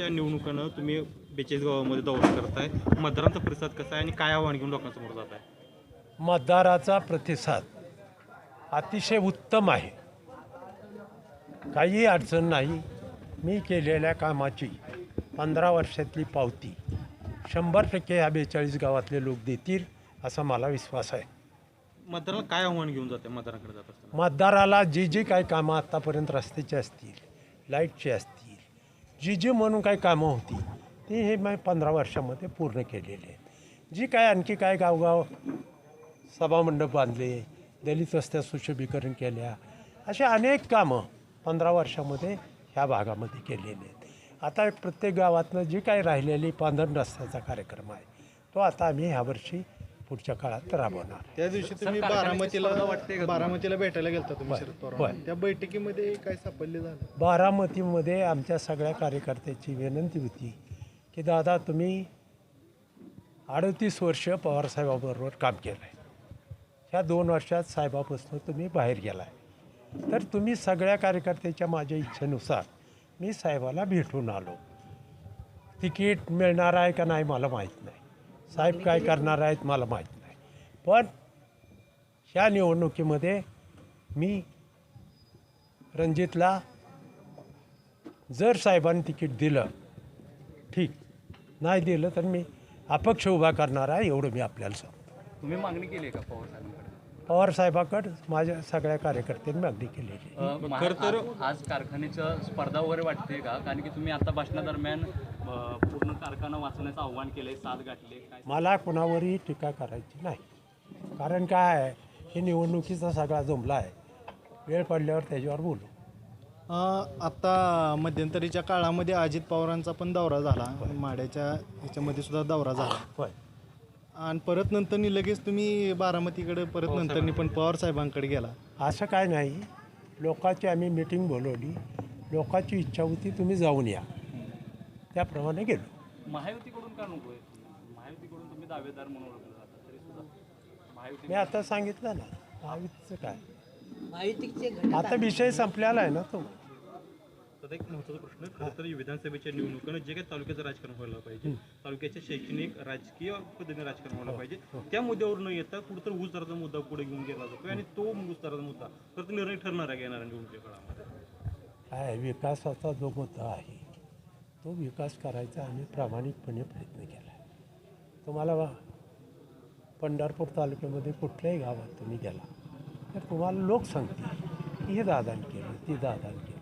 विधानसभेच्या निवडणुकानं तुम्ही बेचाळीस गावामध्ये दौरा करताय. मतदारांचा प्रतिसाद कसा आहे आणि काय आव्हान घेऊन लोकांसमोर जात आहे मतदाराचा प्रतिसाद अतिशय उत्तम आहे. काही अडचण नाही. मी केलेल्या कामाची पंधरा वर्षातली पावती शंभर टक्के ह्या बेचाळीस गावातले लोक देतील असा मला विश्वास आहे. मतदाराला काय आव्हान घेऊन जाते मतदारांकडे जात मतदाराला जी जी काही कामं आत्तापर्यंत रस्त्याची असतील लाईटची असतील जी जी म्हणून काही कामं होती ती हे मी पंधरा वर्षामध्ये पूर्ण केलेली आहेत. जी काय आणखी काय गावगाव सभामंडप बांधले दलित रस्त्या सुशोभीकरण केल्या असे अनेक कामं पंधरा वर्षामध्ये ह्या भागामध्ये केलेली आहेत. आता प्रत्येक गावातनं जी काही राहिलेली पांधरण रस्त्याचा कार्यक्रम आहे तो आता आम्ही ह्यावर्षी पुढच्या काळात राबवणार. त्या दिवशी तुम्ही बारामतीला बारामतीला भेटायला गेलता तुम्ही शरद होय. पवार त्या बैठकीमध्ये काय सापडले झालं? बारामतीमध्ये आमच्या सगळ्या कार्यकर्त्याची विनंती होती की दादा तुम्ही अडतीस वर्ष पवारसाहेबाबरोबर काम केलं आहे ह्या दोन वर्षात साहेबापासून तुम्ही बाहेर गेला आहे तर तुम्ही सगळ्या कार्यकर्त्याच्या माझ्या इच्छेनुसार मी साहेबाला भेटून आलो. तिकीट मिळणार आहे का नाही मला माहीत नाही. साहेब काय करणार आहेत मला माहीत नाही. पण ह्या निवडणुकीमध्ये मी रणजितला जर साहेबांनी तिकीट दिलं ठीक. नाही दिलं तर मी अपक्ष उभा करणार आहे एवढं मी आपल्याला सांगतो. तुम्ही मागणी केली आहे का पवार साहेबांकडे? पवार साहेबाकडं माझ्या सगळ्या कार्यकर्त्यांनी मागणी केलेली आहे. अ, महा- आज- आज कारखान्याचं स्पर्धा वगैरे वाटते का? कारण की तुम्ही आता भाषणादरम्यान अ, पूर्ण कारखाना वाचवण्याचं आव्हान केलंय साथ गाठले. काय मला कुणावरही टीका करायची नाही. कारण काय? आहे हे निवडणुकीचा सगळा जमला आहे. वेळ पडल्यावर त्याच्यावर बोलू. अं, आता मध्यंतरीच्या काळामध्ये अजित पवारांचा पण दौरा झाला. माड्याच्या ह्याच्यामध्ये सुद्धा दौरा झाला. होय. आणि परत नंतरनी लगेच तुम्ही बारामतीकडे परत नंतरनी पण पवार साहेबांकडे गेला. असं काय नाही लोकांची आम्ही मिटिंग बोलवली. लोकांची इच्छा होती तुम्ही जाऊन या. त्याप्रमाणे गेलो. महायुतीकडून का नको महायुतीकडून तुम्ही दावेदार म्हणून ओळखलं जाता तरी सुद्धा. महायुती मी आता सांगितलं ना महायुतीचं काय? महायुतीचे आता विषय संपलेला आहे ना तो. तर एक महत्त्वाचा प्रश्न खरं तर विधानसभेच्या निवडणुकानं जे काही तालुक्याचं राजकारण व्हायला पाहिजे तालुक्याच्या शैक्षणिक राजकीय पद्धतीने राजकारण व्हायला पाहिजे. त्या मुद्द्यावर न येता कुठंतरी ऊस दराचा मुद्दा पुढे घेऊन गेला जातोय आणि तो ऊस दराचा मुद्दा. तर निर्णय ठरणार आहे येणाऱ्या निवडणुकीच्या काळामध्ये? काय विकासाचा जो मुद्दा आहे तो विकास करायचा आम्ही प्रामाणिकपणे प्रयत्न केला तुम्हाला वा- पंढरपूर तालुक्यामध्ये कुठल्याही गावात तुम्ही गेला तर तुम्हाला लोक सांगतील की हे दादान केलं ती दादान केलं.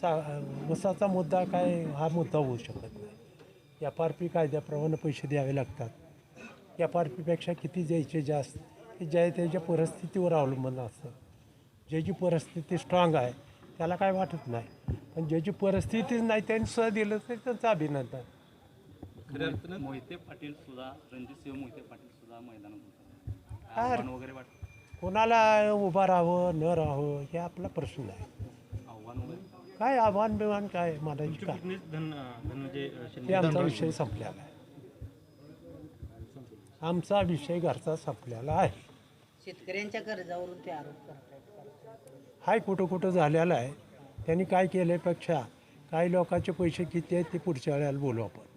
सा ऊसाचा मुद्दा काय हा मुद्दा होऊ शकत नाही. एफ आर पी कायद्याप्रमाणे पैसे द्यावे लागतात. एफ आर पीपेक्षा किती द्यायचे जास्त हे ज्या त्याच्या परिस्थितीवर अवलंबून असतं. ज्याची परिस्थिती स्ट्रॉंग आहे त्याला काय वाटत नाही. पण ज्याची परिस्थितीच नाही त्यांनी सुद्धा दिलं तर त्यांचं अभिनंदन. खऱ्या अर्थानं मोहिते पाटील सुद्धा रणजितसिंह मोहिते पाटील सुद्धा मैदानात होते. काय? आव्हान वगैरे वाटतं? कोणाला उभं राहावं न राहावं हे आपला प्रश्न आहे. आव्हान वगैरे? काय आव्हान बिव्हान काय म्हणायची काय ते शिंदे आमचा विषय संपलेला आहे. आमचा विषय घरचा संपलेला आहे. शेतकऱ्यांच्या कर्जावरून ते आरोप करतायत. हाय कुठं कुठं झालेला आहे. त्यांनी काय केल्यापेक्षा काही लोकांचे पैसे किती आहेत ते पुढच्या वेळेला बोलू आपण.